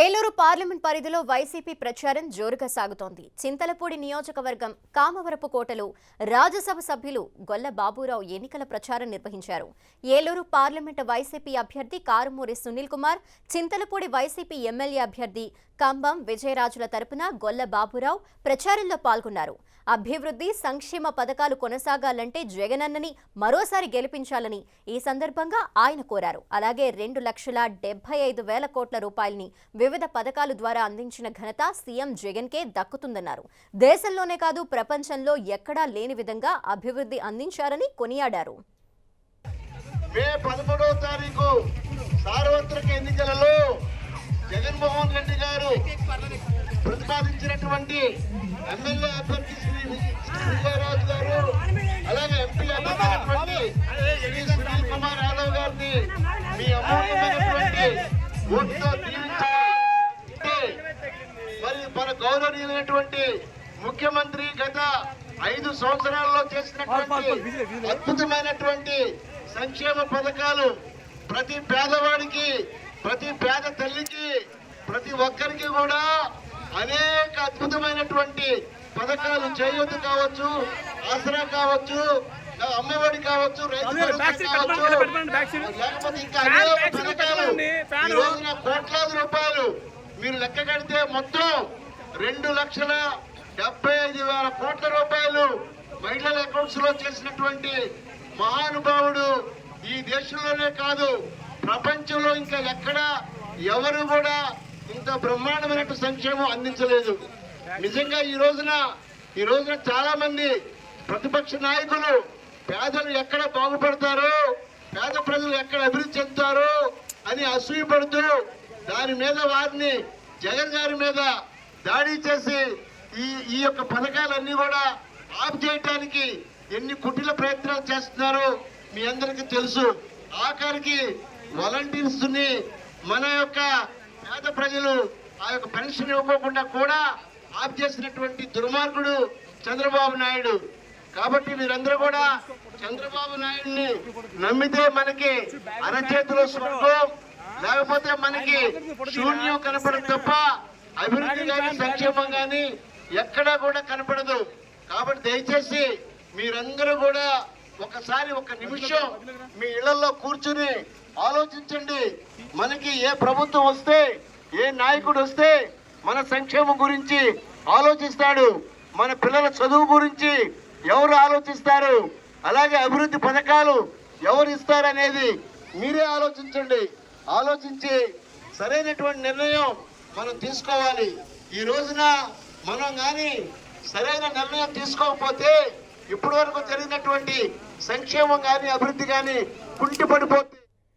Eluru parliament పరిధిలో YCP ప్రచారం జోరుగా సాగుతోంది. చింతలపూడి నియోజకవర్గం కామవరపు కోటలో రాజ్యసభ సభ్యులు గొల్ల బాబురావు ఎన్నికల ప్రచారం నిర్వహించారు. ఏలూరు పార్లమెంట్ వైసీపీ అభ్యర్థి కారుమూరి సునీల్ కుమార్ చింతలపూడి వైసీపీ ఎమ్మెల్యే అభ్యర్థి కంబం విజయరాజుల తరపున గొల్ల బాబురావు ప్రచారంలో పాల్గొన్నారు. అభివృద్ధి సంక్షేమ పథకాలు కొనసాగాలంటే జగనన్నని మరోసారి గెలిపించాలని ఈ సందర్భంగా ఆయన కోరారు. అలాగే రెండు లక్షల డెబ్బై ఐదు వేల కోట్ల రూపాయలని వివిధ పథకాల ద్వారా అందించిన ఘనత సీఎం జగన్కే దక్కుతుందన్నారు. దేశంలోనే కాదు ప్రపంచంలో ఎక్కడా లేని విధంగా అభివృద్ధి అందించారని కొనియాడారు. మే పదమూడవ తారీఖు సార్వత్రిక ఎన్నికలలో జగన్మోహన్ రెడ్డి గారు ప్రతిపాదించినటువంటి ఎమ్మెల్యే అభ్యర్థి శ్రీ విజయరాజు గారు అలాగే ఎంపీ అభ్యర్థి గౌరవనీయులైనటువంటి ముఖ్యమంత్రి గత ఐదు సంవత్సరాల్లో చేసినటువంటి అద్భుతమైనటువంటి సంక్షేమ పథకాలు ప్రతి పేదవాడికి ప్రతి పేద తల్లికి ప్రతి ఒక్కరికి కూడా అనేక అద్భుతమైనటువంటి పథకాలు చేయొద్దు కావచ్చు ఆసరా కావచ్చు అమ్మఒడి కావచ్చు. లేకపోతే ఇంకా అనేక పథకాలు. ఈ రోజున కోట్లాది రూపాయలు మీరు లెక్క కడితే మొత్తం రెండు లక్షల డెబ్బై ఐదు వేల కోట్ల రూపాయలు మహిళల అకౌంట్స్లో చేసినటువంటి మహానుభావుడు ఈ దేశంలోనే కాదు ప్రపంచంలో ఇంకా ఎక్కడ ఎవరు కూడా ఇంత బ్రహ్మాండమైన సంక్షేమం అందించలేదు. నిజంగా ఈ రోజున ఈ రోజున చాలా మంది ప్రతిపక్ష నాయకులు పేదలు ఎక్కడ బాగుపడతారో పేద ప్రజలు ఎక్కడ అభివృద్ధి చెందుతారు అని అసూయపడుతూ దాని మీద వారిని జగన్ గారి మీద దాడి చేసి ఈ ఈ యొక్క పథకాలన్నీ కూడా ఆఫ్ చేయటానికి ఎన్ని కుటిల ప్రయత్నాలు చేస్తున్నారో మీ అందరికీ తెలుసు. ఆఖరికి వాలంటీర్స్ని మన యొక్క పేద ప్రజలు ఆ యొక్క పెన్షన్ ఇవ్వకోకుండా కూడా ఆఫ్ చేసినటువంటి దుర్మార్గుడు చంద్రబాబు నాయుడు. కాబట్టి మీరందరూ కూడా చంద్రబాబు నాయుడిని నమ్మితే మనకి అరచేతిలో స్వర్గం లేకపోతే మనకి శూన్యం కనపడం తప్ప అభివృద్ధి కానీ సంక్షేమం కానీ ఎక్కడా కూడా కనపడదు. కాబట్టి దయచేసి మీరందరూ కూడా ఒకసారి ఒక నిమిషం మీ ఇళ్ళలో కూర్చుని ఆలోచించండి. మనకి ఏ ప్రభుత్వం వస్తే ఏ నాయకుడు వస్తే మన సంక్షేమం గురించి ఆలోచిస్తాడు. మన పిల్లల చదువు గురించి ఎవరు ఆలోచిస్తారు? అలాగే అభివృద్ధి పథకాలు ఎవరు ఇస్తారనేది మీరే ఆలోచించండి. ఆలోచించి సరైనటువంటి నిర్ణయం మనం తీసుకోవాలి. ఈ రోజున మనం కానీ సరైన నిర్ణయం తీసుకోకపోతే ఇప్పటి వరకు జరిగినటువంటి సంక్షేమం కానీ అభివృద్ధి కానీ కుంటి పడిపోతుంది